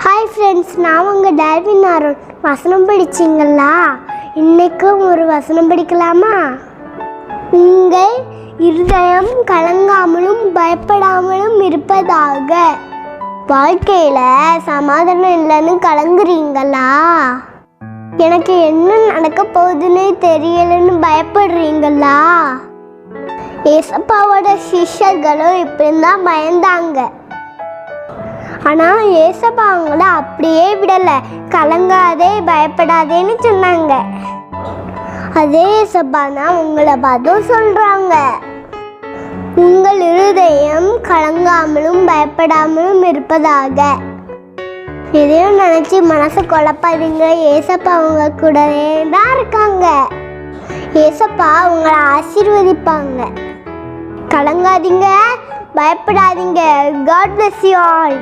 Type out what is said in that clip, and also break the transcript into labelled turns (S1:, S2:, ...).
S1: Hi friends நான் உங்கள் Dalvin Aaron வசனம் படிச்சிங்களா? இன்றைக்கும் ஒரு வசனம் படிக்கலாமா? உங்கள் இருதயம் கலங்காமலும் பயப்படாமலும் இருப்பதாக. வாழ்க்கையில் சமாதானம் இல்லைன்னு கலங்குறீங்களா? எனக்கு என்ன நடக்க போகுதுன்னு தெரியலன்னு பயப்படுறீங்களா? ஏசப்பாவோட சிஷ்யர்களும் இப்படி தான் பயந்தாங்க. ஆனால் ஏசப்பா அவங்கள அப்படியே விடலை. கலங்காதே பயப்படாதேன்னு சொன்னாங்க. அதே ஏசப்பா தான் உங்களை பார்த்தும் சொல்கிறாங்க உங்கள் இருதயம் கலங்காமலும் பயப்படாமலும் இருப்பதாக. எதையும் நினச்சி மனசு குழப்பாதீங்க. ஏசப்பா அவங்க கூடவே தான் இருக்காங்க. ஏசப்பா உங்களை ஆசீர்வதிப்பாங்க. கலங்காதீங்க பயப்படாதீங்க. God bless you all